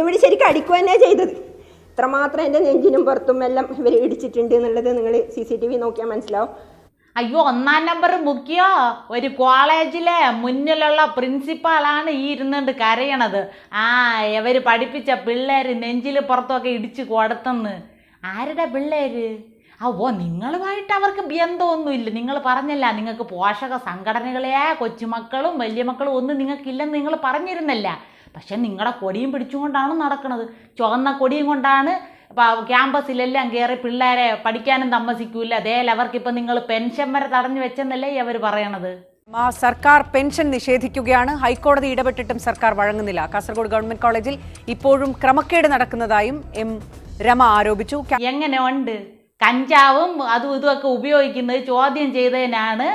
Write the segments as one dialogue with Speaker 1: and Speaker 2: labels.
Speaker 1: ഇവിടെ ശരിക്കും അടിക്കുക തന്നെ ചെയ്തത്. ഇത്രമാത്രം എന്റെ നെഞ്ചിനും പുറത്തും എല്ലാം ഇവർ ഇടിച്ചിട്ടുണ്ട് എന്നുള്ളത് നിങ്ങൾ സി സി ടി വി നോക്കിയാൽ മനസ്സിലാവും.
Speaker 2: അയ്യോ ഒന്നാം നമ്പർ മുഖ്യോ? ഒരു കോളേജിലെ മുന്നിലുള്ള പ്രിൻസിപ്പാളാണ് ഈ ഇരുന്നുകൊണ്ട് കരയണത്. ആ ഇവർ പഠിപ്പിച്ച പിള്ളേർ നെഞ്ചിൽ പുറത്തൊക്കെ ഇടിച്ച് കൊടുത്തെന്ന്. ആരുടെ പിള്ളേര്? ആ ഓ നിങ്ങളുമായിട്ട് അവർക്ക് ബന്ധമൊന്നുമില്ല. നിങ്ങൾ പറഞ്ഞല്ല നിങ്ങൾക്ക് പോഷക സംഘടനകളെ കൊച്ചുമക്കളും വലിയ മക്കളും ഒന്നും നിങ്ങൾക്കില്ലെന്ന് നിങ്ങൾ പറഞ്ഞിരുന്നല്ല. പക്ഷെ നിങ്ങളുടെ കൊടിയും പിടിച്ചുകൊണ്ടാണ് നടക്കുന്നത് ചുവന്ന കൊടിയും കൊണ്ടാണ് ക്യാമ്പസിലെല്ലാം കയറി പിള്ളേരെ പഠിക്കാനും താമസിക്കൂല അതേ അവർക്കിപ്പോൾ നിങ്ങൾ പെൻഷൻ വരെ തടഞ്ഞു വെച്ചെന്നല്ലേ അവർ പറയണത്.
Speaker 3: സർക്കാർ പെൻഷൻ നിഷേധിക്കുകയാണ്. ഹൈക്കോടതി ഇടപെട്ടിട്ടും സർക്കാർ വഴങ്ങുന്നില്ല. കാസർഗോഡ് ഗവൺമെന്റ് കോളേജിൽ ഇപ്പോഴും ക്രമക്കേട് നടക്കുന്നതായും എം രമ ആരോപിച്ചു.
Speaker 2: എങ്ങനെ ഉണ്ട് കഞ്ചാവും അതും ഇതുമൊക്കെ ഉപയോഗിക്കുന്നത് ചോദ്യം ചെയ്തതിനാണ്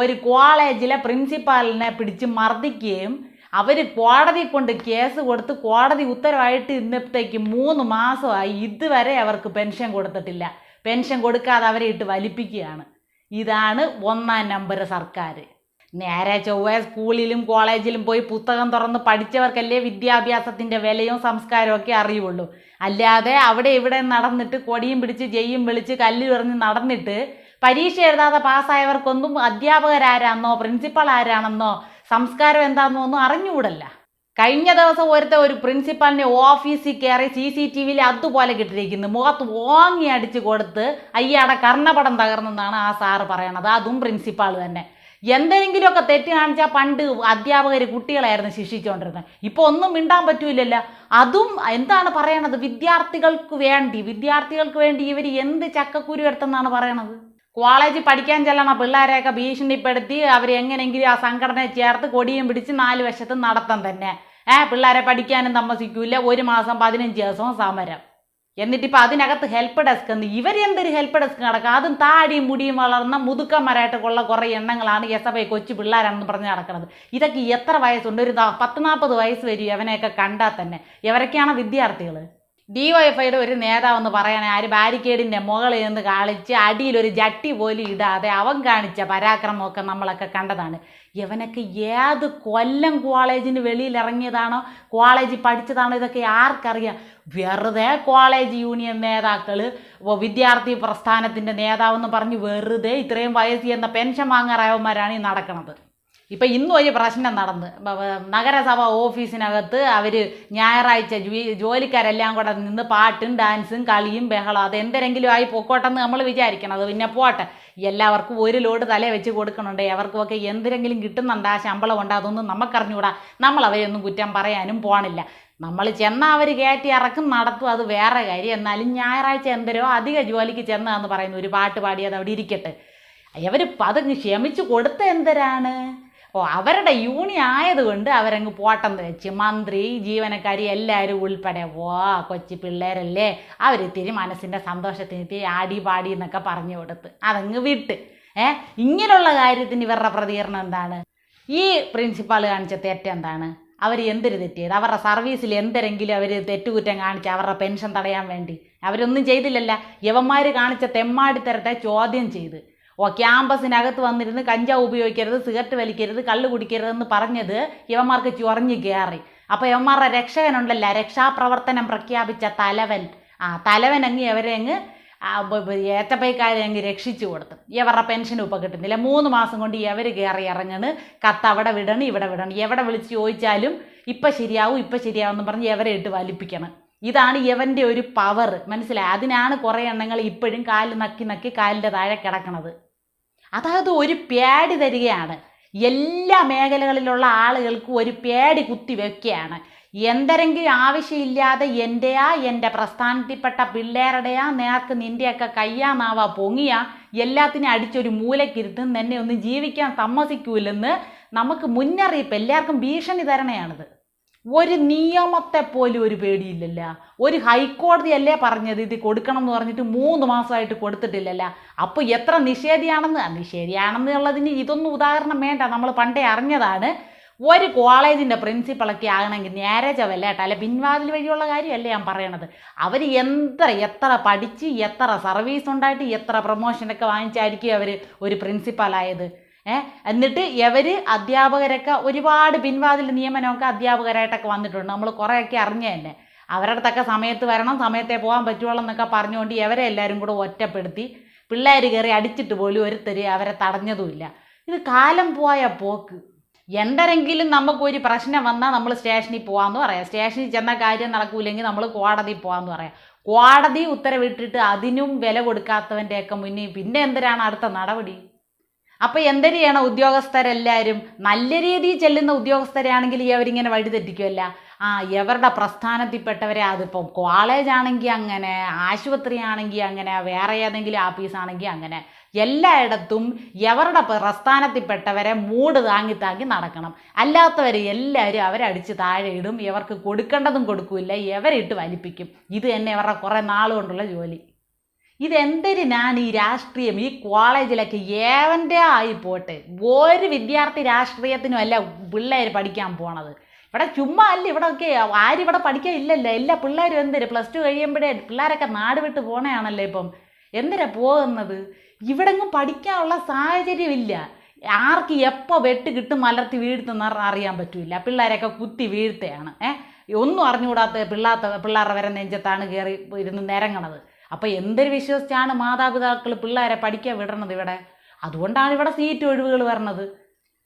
Speaker 2: ഒരു കോളേജിലെ പ്രിൻസിപ്പാലിനെ പിടിച്ച് മർദ്ദിക്കുകയും അവർ കോടതി കൊണ്ട് കേസ് കൊടുത്ത് കോടതി ഉത്തരവായിട്ട് ഇന്നത്തേക്ക് മൂന്ന് മാസമായി ഇതുവരെ അവർക്ക് പെൻഷൻ കൊടുത്തിട്ടില്ല. പെൻഷൻ കൊടുക്കാതെ അവരെ ഇട്ട് വലിപ്പിക്കുകയാണ്. ഇതാണ് ഒന്നാം നമ്പർ സർക്കാർ നേരെ ചൊവ്വ സ്കൂളിലും കോളേജിലും പോയി പുസ്തകം തുറന്ന് പഠിച്ചവർക്കല്ലേ വിദ്യാഭ്യാസത്തിന്റെ വിലയും സംസ്കാരവും ഒക്കെ അറിയുള്ളൂ. അല്ലാതെ അവിടെ ഇവിടെ നടന്നിട്ട് കൊടിയും പിടിച്ച് ജെയ്യും വിളിച്ച് കല്ല് എറിഞ്ഞ് നടന്നിട്ട് പരീക്ഷ എഴുതാതെ പാസ്സായവർക്കൊന്നും അധ്യാപകരാരാണെന്നോ പ്രിൻസിപ്പൾ ആരാണെന്നോ സംസ്കാരം എന്താണെന്ന് ഒന്നും അറിഞ്ഞുകൂടല്ല. കഴിഞ്ഞ ദിവസം ഒരുത്തെ ഒരു പ്രിൻസിപ്പാളിനെ ഓഫീസിൽ കയറി സി സി ടി വിയിൽ അതുപോലെ കിട്ടിയിരിക്കുന്നു. മുഖത്ത് ഓങ്ങി അടിച്ചു കൊടുത്ത് അയ്യാടെ കർണപടം തകർന്നെന്നാണ് ആ സാറ് പറയണത്. അതും പ്രിൻസിപ്പാൾ തന്നെ. എന്തെങ്കിലുമൊക്കെ തെറ്റ് കാണിച്ചാൽ പണ്ട് അധ്യാപകർ കുട്ടികളായിരുന്നു ശിക്ഷിച്ചുകൊണ്ടിരുന്നത് ഇപ്പോൾ ഒന്നും മിണ്ടാൻ പറ്റൂലല്ലോ അതും എന്താണ് പറയണത്? വിദ്യാർത്ഥികൾക്ക് വേണ്ടി വിദ്യാർത്ഥികൾക്ക് വേണ്ടി ഇവർ എന്ത് ചക്കക്കുരു എടുത്തെന്നാണ് പറയണത്? കോളേജിൽ പഠിക്കാൻ ചെല്ലണ പിള്ളേരെയൊക്കെ ഭീഷണിപ്പെടുത്തി അവർ എങ്ങനെയെങ്കിലും ആ സംഘടനയെ ചേർത്ത് കൊടിയും പിടിച്ച് നാല് വശത്ത് നടത്തം തന്നെ. ഏ പിള്ളേരെ പഠിക്കാനും താമസിക്കൂല. ഒരു മാസം പതിനഞ്ച് ദിവസവും സമരം. എന്നിട്ടിപ്പോൾ അതിനകത്ത് ഹെൽപ്പ് ഡെസ്ക് എന്ന് ഇവരെന്തൊരു ഹെൽപ്പ് ഡെസ്ക് നടക്കുക അതും താടിയും മുടിയും വളർന്ന മുതുക്കന്മാരായിട്ടുള്ള കുറേ എണ്ണങ്ങളാണ് എസ് എഫ് ഐ കൊച്ചു പിള്ളേരാണെന്ന് പറഞ്ഞ് നടക്കുന്നത് ഇതൊക്കെ എത്ര വയസ്സുണ്ട്? ഒരു പത്ത് നാൽപ്പത് വയസ്സ് വരും ഇവനെയൊക്കെ കണ്ടാൽ തന്നെ. ഇവരൊക്കെയാണ് വിദ്യാർത്ഥികൾ ഡിവൈഎഫ്ഐയുടെ ഒരു നേതാവെന്ന് പറയണേ ആര് ബാരിക്കേഡിന്റെ മുകളിൽ നിന്ന് കാളിച്ച് അടിയിലൊരു ജട്ടി പോലും ഇടാതെ അവൻ കാണിച്ച പരാക്രമമൊക്കെ നമ്മളൊക്കെ കണ്ടതാണ്. ഇവനൊക്കെ ഏത് കൊല്ലം കോളേജിന് വെളിയിൽ ഇറങ്ങിയതാണോ കോളേജിൽ പഠിച്ചതാണോ ഇതൊക്കെ ആർക്കറിയാം? വെറുതെ കോളേജ് യൂണിയൻ നേതാക്കൾ വിദ്യാർത്ഥി പ്രസ്ഥാനത്തിന്റെ നേതാവെന്ന് പറഞ്ഞ് വെറുതെ ഇത്രയും വയസ്സ് എന്ന പെൻഷൻ വാങ്ങാറായവന്മാരാണ് ഈ നടക്കുന്നത് ഇപ്പം ഇന്നും ഒരു പ്രശ്നം നടന്ന്. നഗരസഭ ഓഫീസിനകത്ത് അവർ ഞായറാഴ്ച ജോലിക്കാരെല്ലാം കൂടെ നിന്ന് പാട്ടും ഡാൻസും കളിയും ബഹളം അത് എന്തെങ്കിലും ആയി പൊക്കോട്ടെന്ന് നമ്മൾ വിചാരിക്കണം. അത് പിന്നെ പോട്ടെ. എല്ലാവർക്കും ഒരു ലോഡ് തല വെച്ച് കൊടുക്കണുണ്ട്. അവർക്കൊക്കെ എന്തെങ്കിലും കിട്ടുന്നുണ്ട് ആ ശമ്പളം ഉണ്ട്. അതൊന്നും നമുക്കറിഞ്ഞൂടാ. നമ്മൾ അവരെയൊന്നും കുറ്റം പറയാനും പോണില്ല. നമ്മൾ ചെന്നാൽ അവർ കയറ്റി ഇറക്കും നടത്തും. അത് വേറെ കാര്യം. എന്നാലും ഞായറാഴ്ച എന്തരോ അധിക ജോലിക്ക് ചെന്നാന്ന് പറയുന്നു ഒരു പാട്ട് പാടിയത് അവിടെ ഇരിക്കട്ടെ. അവർ അത് ക്ഷമിച്ചു കൊടുത്ത എന്തരാണ് ഓ അവരുടെ യൂണിയൻ ആയതുകൊണ്ട് അവരങ്ങ് പോട്ടെന്ന് വെച്ച് മന്ത്രി ജീവനക്കാരി എല്ലാവരും ഉൾപ്പെടെ ഓ കൊച്ചു പിള്ളേരല്ലേ? അവർ ഇത്തിരി മനസ്സിന്റെ സന്തോഷത്തിന് ഇത്തിരി ആടി പാടി എന്നൊക്കെ പറഞ്ഞു കൊടുത്ത് അതങ്ങ് വിട്ട്. ഏ ഇങ്ങനെയുള്ള കാര്യത്തിന് ഇവരുടെ പ്രതികരണം എന്താണ്? ഈ പ്രിൻസിപ്പാൾ കാണിച്ച തെറ്റെന്താണ് അവർ എന്തൊരു തെറ്റിയത്? അവരുടെ സർവീസിൽ എന്തെങ്കിലും അവർ തെറ്റുകുറ്റം കാണിച്ച് അവരുടെ പെൻഷൻ തടയാൻ വേണ്ടി? അവരൊന്നും ചെയ്തില്ലല്ല. യവന്മാർ കാണിച്ച തെമ്മാടിത്തരത്തെ ചോദ്യം ചെയ്ത്. ഓ ക്യാമ്പസിനകത്ത് വന്നിരുന്ന് കഞ്ചാവ് ഉപയോഗിക്കരുത് സിഗരറ്റ് വലിക്കരുത് കള്ള് കുടിക്കരുതെന്ന് പറഞ്ഞത് യവന്മാർക്ക് ചൊറഞ്ഞ് കയറി അപ്പോൾ യവന്മാരുടെ രക്ഷകനുണ്ടല്ല രക്ഷാപ്രവർത്തനം പ്രഖ്യാപിച്ച തലവൻ. ആ തലവൻ അങ്ങ് അവരെ അങ്ങ് ഏറ്റപ്പൈക്കാരെ അങ്ങ് രക്ഷിച്ചു കൊടുത്തു. ഇവരുടെ പെൻഷൻ ഇപ്പം കിട്ടുന്നില്ല. മൂന്ന് മാസം കൊണ്ട് ഇവർ കയറി ഇറങ്ങണ്. കത്ത് അവിടെ വിടണം ഇവിടെ വിടണം. എവിടെ വിളിച്ച് ചോദിച്ചാലും ഇപ്പം ശരിയാവും ഇപ്പം ശരിയാവും എന്ന് പറഞ്ഞ് ഇവരെ ഇട്ട് വലിപ്പിക്കണം. ഇതാണ് ഇവന്റെ ഒരു പവർ മനസ്സിലായി? അതിനാണ് കുറേ എണ്ണങ്ങൾ ഇപ്പോഴും കാൽ നക്കി നക്കി കാലിന്റെ താഴെ കിടക്കണത്. അതായത് ഒരു പേടി തരികയാണ്. എല്ലാ മേഖലകളിലുള്ള ആളുകൾക്കും ഒരു പേടി കുത്തി വെക്കുകയാണ്. എന്തെങ്കിലും ആവശ്യമില്ലാതെ എന്റെയാ എന്റെ പ്രസ്ഥാനത്തിൽപ്പെട്ട പിള്ളേരുടെയാ നേർക്ക് നിന്റെയൊക്കെ കയ്യാനാവാ പൊങ്ങിയാ എല്ലാത്തിനും അടിച്ചൊരു മൂലക്കിരുത്തും എന്നെ ഒന്നും ജീവിക്കാൻ സമ്മതിക്കൂലെന്ന് നമുക്ക് മുന്നറിയിപ്പ് എല്ലാവർക്കും ഭീഷണി തരണയാണിത് ഒരു നിയമത്തെ പോലും ഒരു പേടിയില്ലല്ല. ഒരു ഹൈക്കോടതി അല്ലേ പറഞ്ഞത് ഇത് കൊടുക്കണം എന്ന് പറഞ്ഞിട്ട് മൂന്ന് മാസമായിട്ട് കൊടുത്തിട്ടില്ലല്ല. അപ്പോൾ എത്ര നിഷേധിയാണെന്ന്? നിഷേധിയാണെന്ന് ഉള്ളതിന് ഇതൊന്നും ഉദാഹരണം വേണ്ട. നമ്മൾ പണ്ടേ അറിഞ്ഞതാണ്. ഒരു കോളേജിന്റെ പ്രിൻസിപ്പളൊക്കെ ആകണമെങ്കിൽ നേരെ ചവല്ലേട്ട അല്ലെ പിൻവാതിൽ വഴിയുള്ള കാര്യമല്ലേ ഞാൻ പറയണത്. അവർ എത്ര എത്ര പഠിച്ച് എത്ര സർവീസ് ഉണ്ടായിട്ട് എത്ര പ്രൊമോഷനൊക്കെ വാങ്ങിച്ചായിരിക്കും അവർ ഒരു പ്രിൻസിപ്പലായത് എന്നിട്ട് ഇവർ അധ്യാപകരൊക്കെ ഒരുപാട് പിൻവാതിൽ നിയമനമൊക്കെ അധ്യാപകരായിട്ടൊക്കെ വന്നിട്ടുണ്ട്. നമ്മൾ കുറേയൊക്കെ അറിഞ്ഞ തന്നെ. അവരുടെ സമയത്ത് വരണം സമയത്തെ പോകാൻ പറ്റുള്ളൂ എന്നൊക്കെ പറഞ്ഞുകൊണ്ട് ഇവരെ എല്ലാവരും കൂടെ ഒറ്റപ്പെടുത്തി പിള്ളേർ കയറി അടിച്ചിട്ട് പോലും ഒരുത്തർ അവരെ തടഞ്ഞതുമില്ല. ഇത് കാലം പോയ പോക്ക്. എന്തെങ്കിലും നമുക്കൊരു പ്രശ്നം വന്നാൽ നമ്മൾ സ്റ്റേഷനിൽ പോകാമെന്ന് പറയാം. സ്റ്റേഷനിൽ ചെന്ന കാര്യം നടക്കൂലെങ്കിൽ നമ്മൾ കോടതിയിൽ പോകാമെന്ന് പറയാം. കോടതി ഉത്തരവിട്ടിട്ട് അതിനും വില കൊടുക്കാത്തവന്റെയൊക്കെ മുന്നിൽ പിന്നെ എന്തിനാണ് അടുത്ത നടപടി? അപ്പോൾ എന്തൊരു ചെയ്യണം ഉദ്യോഗസ്ഥരെല്ലാവരും നല്ല രീതിയിൽ ചെല്ലുന്ന ഉദ്യോഗസ്ഥരാണെങ്കിൽ അവരിങ്ങനെ വഴിതെറ്റിക്കുമല്ല ആ എവരുടെ പ്രസ്ഥാനത്തിൽപ്പെട്ടവരെ അതിപ്പം കോളേജ് ആണെങ്കിൽ അങ്ങനെ ആശുപത്രി ആണെങ്കിൽ അങ്ങനെ വേറെ ഏതെങ്കിലും ആഫീസ് ആണെങ്കിൽ അങ്ങനെ. എല്ലായിടത്തും എവരുടെ പ്രസ്ഥാനത്തിൽപ്പെട്ടവരെ മൂട് താങ്ങി താങ്ങി നടക്കണം. അല്ലാത്തവരെ എല്ലാവരും അവരടിച്ച് താഴെ ഇടും. ഇവർക്ക് കൊടുക്കേണ്ടതും കൊടുക്കില്ല. ഇവരിട്ട് വലിപ്പിക്കും. ഇത് തന്നെ ഇവരുടെ കുറേ നാളുകൊണ്ടുള്ള ജോലി. ഇതെന്തിനാണ് ഈ രാഷ്ട്രീയം? ഈ കോളേജിലൊക്കെ ഏവന്റെ ആയി പോട്ടെ. ഒരു വിദ്യാർത്ഥി രാഷ്ട്രീയത്തിനും അല്ല പിള്ളേർ പഠിക്കാൻ പോണത്. ഇവിടെ ചുമ്മാ അല്ല ഇവിടെ ഒക്കെ ആരും ഇവിടെ പഠിക്കാൻ ഇല്ലല്ലോ. എല്ലാ പിള്ളേരും എന്തിന്? പ്ലസ് ടു കഴിയുമ്പോഴേ പിള്ളേരൊക്കെ നാട് വിട്ട് പോണയാണല്ലോ ഇപ്പം. എന്തിനാ പോകുന്നത്? ഇവിടെങ്ങും പഠിക്കാനുള്ള സാഹചര്യമില്ല. ആർക്ക് എപ്പോൾ വെട്ട് കിട്ടും മലർത്തി വീഴ്ത്തുന്ന അറിയാൻ പറ്റില്ല പിള്ളേരൊക്കെ കുത്തി വീഴ്ത്തയാണ് ഏഹ് ഒന്നും അറിഞ്ഞുകൂടാത്ത പിള്ളാത്ത പിള്ളേരുടെ വരെ നെഞ്ചത്താണ് കയറി ഇരുന്ന് നിരങ്ങണത് അപ്പോൾ എന്തൊരു വിശ്വസിച്ചാണ് മാതാപിതാക്കൾ പിള്ളേരെ പഠിക്കാൻ വിടണത് ഇവിടെ? അതുകൊണ്ടാണ് ഇവിടെ സീറ്റ് ഒഴിവുകൾ വരണത്.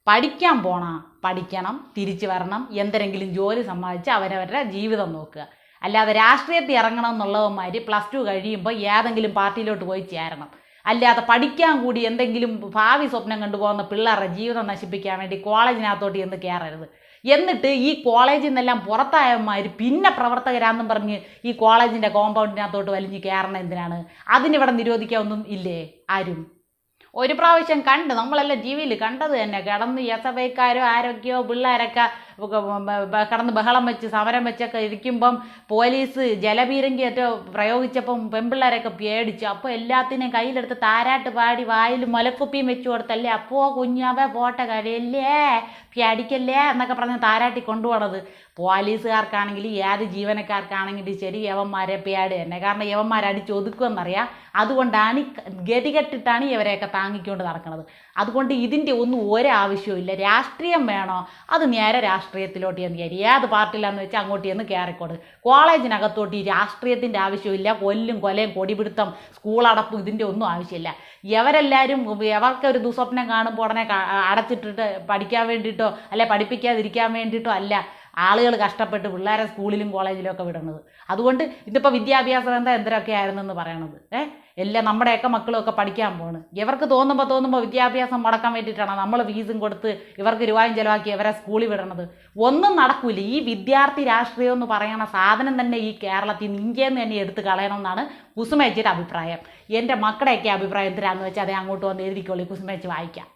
Speaker 2: പഠിക്കാൻ പോണ പഠിക്കണം തിരിച്ചു വരണം എന്തെങ്കിലും ജോലി സമ്പാദിച്ച് അവരവരുടെ ജീവിതം നോക്കുക. അല്ലാതെ രാഷ്ട്രീയത്തിൽ ഇറങ്ങണം എന്നുള്ളവന്മാർ പ്ലസ് ടു കഴിയുമ്പോൾ ഏതെങ്കിലും പാർട്ടിയിലോട്ട് പോയി ചേരണം. അല്ലാതെ പഠിക്കാൻ കൂടി എന്തെങ്കിലും ഭാവി സ്വപ്നം കണ്ടുപോകുന്ന പിള്ളേരുടെ ജീവിതം നശിപ്പിക്കാൻ വേണ്ടി കോളേജിനകത്തോട്ട് എന്ന് കയറരുത് എന്നിട്ട് ഈ കോളേജിൽ നിന്നെല്ലാം പുറത്തായവന്മാർ പിന്നെ പ്രവർത്തകരാന്നും പറഞ്ഞ് ഈ കോളേജിന്റെ കോമ്പൗണ്ടിനകത്തോട്ട് വലിഞ്ഞ് കയറണം എന്തിനാണ്? അതിനിവിടെ നിരോധിക്കാനൊന്നും ഇല്ലേ? ആരും. ഒരു പ്രാവശ്യം കണ്ട് നമ്മളെല്ലാം ടി വിയിൽ കണ്ടത് തന്നെ. കിടന്ന് എസ് എഫ് ഐക്കാരോ ആരൊക്കെയോ പിള്ളേരൊക്കെ കിടന്ന് ബഹളം വെച്ച് സമരം വെച്ചൊക്കെ ഇരിക്കുമ്പം പോലീസ് ജലപീരങ്കി ഏറ്റോ പ്രയോഗിച്ചപ്പം പെൺപിള്ളേരൊക്കെ പേടിച്ചു. അപ്പോൾ എല്ലാത്തിനെയും കയ്യിലെടുത്ത് താരാട്ട് പാടി വായിൽ മുലക്കുപ്പിയും വെച്ചു കൊടുത്തല്ലേ? അപ്പോ കുഞ്ഞാവേ പോട്ടെ കഴിയല്ലേ പേടിക്കല്ലേ എന്നൊക്കെ പറഞ്ഞ് താരാട്ടി കൊണ്ടുപോണത്. പോലീസുകാർക്കാണെങ്കിലും ഏത് ജീവനക്കാർക്കാണെങ്കിലും ശരി യവന്മാരെ പേടി തന്നെ. കാരണം യവന്മാരടിച്ച് ഒതുക്കുമെന്നറിയാം. അതുകൊണ്ടാണ് ഗതികെട്ടിട്ടാണ് ഇവരെയൊക്കെ താങ്ങിക്കൊണ്ട് നടക്കുന്നത് അതുകൊണ്ട് ഇതിന്റെ ഒന്നും ഒരാവശ്യവും ഇല്ല രാഷ്ട്രീയം വേണോ? അത് നേരെ രാഷ്ട്രീയത്തിലോട്ട് ചെന്ന് കയറി. ഏത് പാർട്ടിയിലാന്ന് വെച്ചാൽ അങ്ങോട്ട് ചെന്ന് കയറിക്കോട് കോളേജിനകത്തോട്ട് ഈ രാഷ്ട്രീയത്തിന്റെ ആവശ്യമില്ല. കൊല്ലും കൊലയും കൊടിപിടുത്തം സ്കൂൾ അടപ്പും ഇതിന്റെ ഒന്നും ആവശ്യമില്ല. ഇവരെല്ലാവരും ഇവർക്ക് ഒരു ദുസ്വപ്നം കാണുമ്പോൾ ഉടനെ അടച്ചിട്ടിട്ട് പഠിക്കാൻ വേണ്ടിയിട്ടോ അല്ലെ പഠിപ്പിക്കാതിരിക്കാൻ വേണ്ടിയിട്ടോ അല്ല ആളുകൾ കഷ്ടപ്പെട്ട് പിള്ളേരെ സ്കൂളിലും കോളേജിലും ഒക്കെ വിടുന്നത്. അതുകൊണ്ട് ഇതിപ്പോൾ വിദ്യാഭ്യാസ എന്തൊക്കെ ആയിരുന്നെന്ന് പറയണത്? ഏഹ് എല്ലാം നമ്മുടെയൊക്കെ മക്കളൊക്കെ പഠിക്കാൻ പോണ്. ഇവർക്ക് തോന്നുമ്പോൾ തോന്നുമ്പോൾ വിദ്യാഭ്യാസം മുടക്കാൻ വേണ്ടിയിട്ടാണ് നമ്മൾ ഫീസും കൊടുത്ത് ഇവർക്ക് രൂപയും ചിലവാക്കി ഇവരെ സ്കൂളിൽ വിടണത്. ഒന്നും നടക്കൂല. ഈ വിദ്യാർത്ഥി രാഷ്ട്രീയം എന്ന് പറയുന്ന സാധനം തന്നെ ഈ കേരളത്തിൽ നിന്ന് ഇന്ത്യയിൽ നിന്ന് തന്നെ എടുത്ത് കളയണമെന്നാണ് കുസുമേച്ചിയുടെ അഭിപ്രായം. എന്റെ മക്കളുടെയൊക്കെ അഭിപ്രായം എന്തിനാന്ന് വെച്ചാൽ അതേ അങ്ങോട്ട് വന്ന് എഴുതിക്കോളി. കുസുമേച്ച് വായിക്കാം.